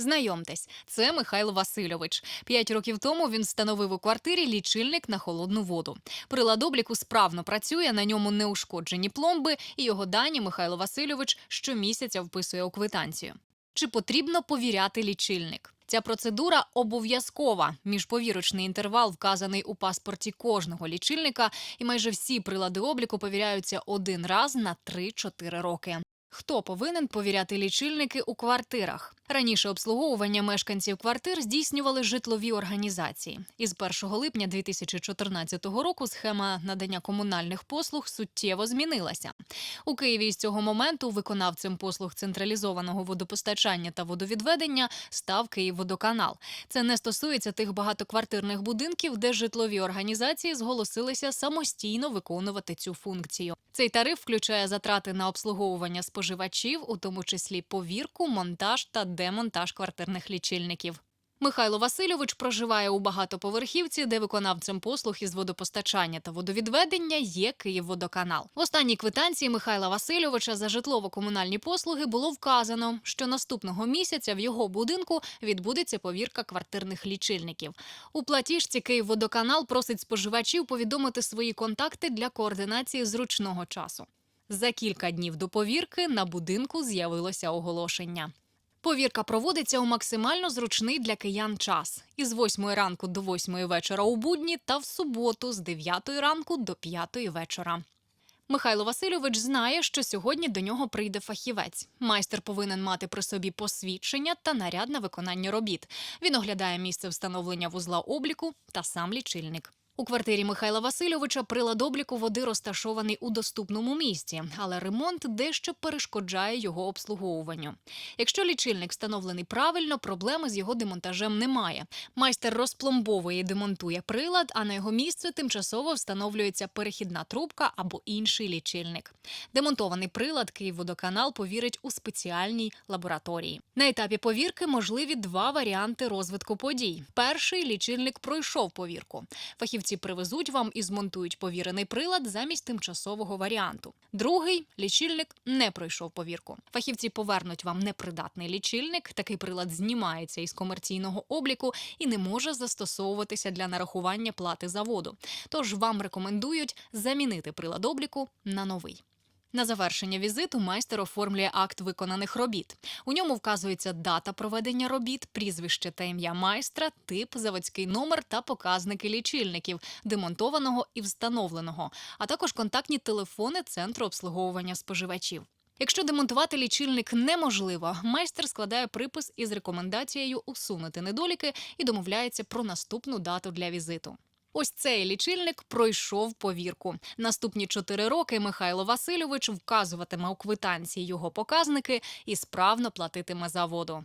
Знайомтесь, це Михайло Васильович. П'ять років тому він встановив у квартирі лічильник на холодну воду. Прилад обліку справно працює, на ньому не ушкоджені пломби, і його дані Михайло Васильович щомісяця вписує у квитанцію. Чи потрібно повіряти лічильник? Ця процедура обов'язкова. Міжповірочний інтервал вказаний у паспорті кожного лічильника, і майже всі прилади обліку повіряються один раз на 3-4 роки. Хто повинен повіряти лічильники у квартирах? Раніше обслуговування мешканців квартир здійснювали житлові організації. Із 1 липня 2014 року схема надання комунальних послуг суттєво змінилася. У Києві з цього моменту виконавцем послуг централізованого водопостачання та водовідведення став Київводоканал. Це не стосується тих багатоквартирних будинків, де житлові організації зголосилися самостійно виконувати цю функцію. Цей тариф включає затрати на обслуговування споживачів, у тому числі повірку, монтаж та демонтаж квартирних лічильників. Михайло Васильович проживає у багатоповерхівці, де виконавцем послуг із водопостачання та водовідведення є Київводоканал. В останній квитанції Михайла Васильовича за житлово-комунальні послуги було вказано, що наступного місяця в його будинку відбудеться повірка квартирних лічильників. У платіжці Київводоканал просить споживачів повідомити свої контакти для координації зручного часу. За кілька днів до повірки на будинку з'явилося оголошення. Повірка проводиться у максимально зручний для киян час із 8 ранку до 8 вечора у будні та в суботу з 9 ранку до 5 вечора. Михайло Васильович знає, що сьогодні до нього прийде фахівець. Майстер повинен мати при собі посвідчення та наряд на виконання робіт. Він оглядає місце встановлення вузла обліку та сам лічильник. У квартирі Михайла Васильовича прилад обліку води розташований у доступному місці, але ремонт дещо перешкоджає його обслуговуванню. Якщо лічильник встановлений правильно, проблеми з його демонтажем немає. Майстер розпломбовує і демонтує прилад, а на його місце тимчасово встановлюється перехідна трубка або інший лічильник. Демонтований прилад Київводоканал повірить у спеціальній лабораторії. На етапі повірки можливі два варіанти розвитку подій. Перший лічильник пройшов повірку. Фахівці привезуть вам і змонтують повірений прилад замість тимчасового варіанту. Другий лічильник не пройшов повірку. Фахівці повернуть вам непридатний лічильник. Такий прилад знімається із комерційного обліку і не може застосовуватися для нарахування плати за воду. Тож вам рекомендують замінити прилад обліку на новий. На завершення візиту майстер оформлює акт виконаних робіт. У ньому вказується дата проведення робіт, прізвище та ім'я майстра, тип, заводський номер та показники лічильників, демонтованого і встановленого, а також контактні телефони центру обслуговування споживачів. Якщо демонтувати лічильник неможливо, майстер складає припис із рекомендацією усунути недоліки і домовляється про наступну дату для візиту. Ось цей лічильник пройшов повірку. Наступні чотири роки Михайло Васильович вказуватиме у квитанції його показники і справно платитиме за воду.